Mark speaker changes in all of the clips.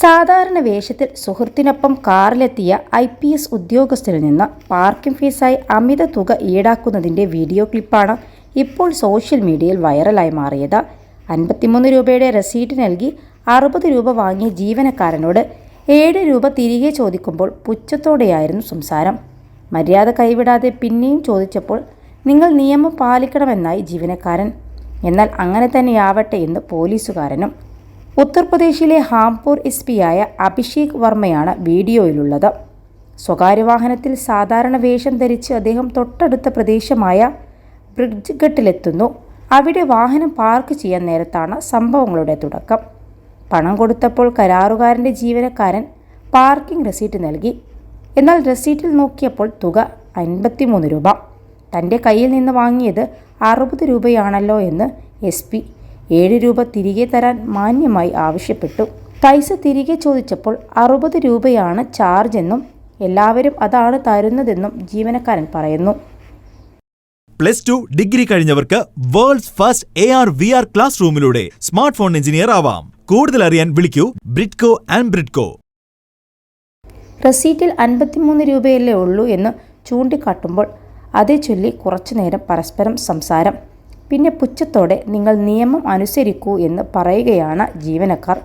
Speaker 1: സാധാരണ വേഷത്തിൽ സുഹൃത്തിനൊപ്പം കാറിലെത്തിയ ഐ പി എസ് ഉദ്യോഗസ്ഥരിൽ നിന്ന് പാർക്കിംഗ് ഫീസായി അമിത തുക ഈടാക്കുന്നതിന്റെ വീഡിയോ ക്ലിപ്പാണ് ഇപ്പോൾ സോഷ്യൽ മീഡിയയിൽ വൈറലായി മാറിയത്. അൻപത്തിമൂന്ന് രൂപയുടെ റെസീറ്റ് നൽകി അറുപത് രൂപ വാങ്ങിയ ജീവനക്കാരനോട് ഏഴ് രൂപ തിരികെ ചോദിക്കുമ്പോൾ പുച്ഛത്തോടെയായിരുന്നു സംസാരം. മര്യാദ കൈവിടാതെ പിന്നെയും ചോദിച്ചപ്പോൾ നിങ്ങൾ നിയമം പാലിക്കണമെന്നായി ജീവനക്കാരൻ. എന്നാൽ അങ്ങനെ തന്നെയാവട്ടെ എന്ന് പോലീസുകാരനും ഉത്തർപ്രദേശിലെ ഹാംപൂർ എസ് പിയായ അഭിഷേക് വർമ്മയാണ് വീഡിയോയിലുള്ളത്. സ്വകാര്യ വാഹനത്തിൽ സാധാരണ വേഷം ധരിച്ച് അദ്ദേഹം തൊട്ടടുത്ത പ്രദേശമായ ബ്രിഡ്ജ് ബ്രിഡ്ജ്ഘട്ടിലെത്തുന്നു അവിടെ വാഹനം പാർക്ക് ചെയ്യാൻ നേരത്താണ് സംഭവങ്ങളുടെ തുടക്കം. പണം കൊടുത്തപ്പോൾ കരാറുകാരന്റെ ജീവനക്കാരൻ പാർക്കിംഗ് റെസീറ്റ് നൽകി. എന്നാൽ റെസീറ്റിൽ നോക്കിയപ്പോൾ തുക അൻപത്തിമൂന്ന് രൂപ. തന്റെ കയ്യിൽ നിന്ന് വാങ്ങിയത് അറുപത് രൂപയാണല്ലോ എന്ന് എസ് ഏഴ് രൂപ തിരികെ തരാൻ മാന്യമായി ആവശ്യപ്പെട്ടു. പൈസ തിരികെ ചോദിച്ചപ്പോൾ അറുപത് രൂപയാണ് ചാർജ് എന്നും എല്ലാവരും അതാണ് തരുന്നതെന്നും ജീവനക്കാരൻ പറയുന്നു.
Speaker 2: Plus two degree കഴിഞ്ഞവർക്ക് world's first A R V R class റൂമിലൂടെ smart phone engineer ആവാം. കൂടുതൽ അറിയാൻ വിളിക്കൂ ബ്രിഡ്കോ ആൻഡ് ബ്രിഡ്കോ.
Speaker 1: റെസീറ്റിൽ അൻപത്തിമൂന്ന് രൂപയല്ലേ ഉള്ളൂ എന്ന് ചൂണ്ടിക്കാട്ടുമ്പോൾ അതേ ചൊല്ലി കുറച്ചുനേരം പരസ്പരം സംസാരം. പിന്നെ പുച്ഛത്തോടെ നിങ്ങൾ നിയമം അനുസരിക്കൂ എന്ന് പറയുകയാണ് ജീവനക്കാർ.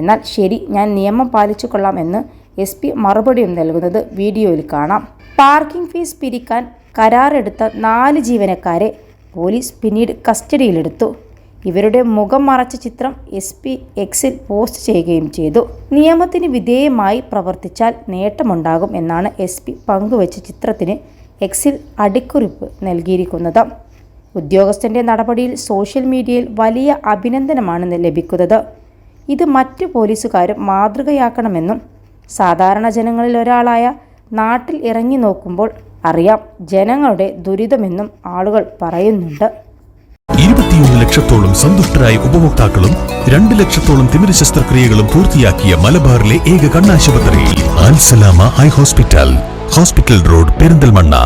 Speaker 1: എന്നാൽ ശരി ഞാൻ നിയമം പാലിച്ചു കൊള്ളാം എന്ന് എസ് പി മറുപടിയും നൽകുന്നത് വീഡിയോയിൽ കാണാം. പാർക്കിംഗ് ഫീസ് പിരിക്കാൻ കരാറെടുത്ത നാല് ജീവനക്കാരെ പോലീസ് പിന്നീട് കസ്റ്റഡിയിലെടുത്തു. ഇവരുടെ മുഖം മറച്ച ചിത്രം എസ് പി എക്സിൽ പോസ്റ്റ് ചെയ്യുകയും ചെയ്തു. നിയമത്തിന് വിധേയമായി പ്രവർത്തിച്ചാൽ നേട്ടമുണ്ടാകും എന്നാണ് എസ് പി പങ്കുവച്ച ചിത്രത്തിന് എക്സിൽ അടിക്കുറിപ്പ് നൽകിയിരിക്കുന്നത്. ഉദ്യോഗസ്ഥന്റെ നടപടിയിൽ സോഷ്യൽ മീഡിയയിൽ വലിയ അഭിനന്ദനമാണ് ലഭിക്കുന്നത്. ഇത് മറ്റു പോലീസുകാരും മാതൃകയാക്കണമെന്നും സാധാരണ ജനങ്ങളിൽ ഒരാളായ നാട്ടിൽ ഇറങ്ങി നോക്കുമ്പോൾ അറിയാം ജനങ്ങളുടെ ദുരിതമെന്നും ആളുകൾ പറയുന്നുണ്ട്.
Speaker 3: ഇരുപത്തിയൊന്ന് ലക്ഷത്തോളം സന്തുഷ്ടരായ ഉപഭോക്താക്കളും രണ്ട് ലക്ഷത്തോളം തിമിര ശസ്ത്രക്രിയകളും പൂർത്തിയാക്കിയ മലബാറിലെ ഏക കണ്ണാശുപത്രി Alsalama eye hospital hospital road Perinthalmanna.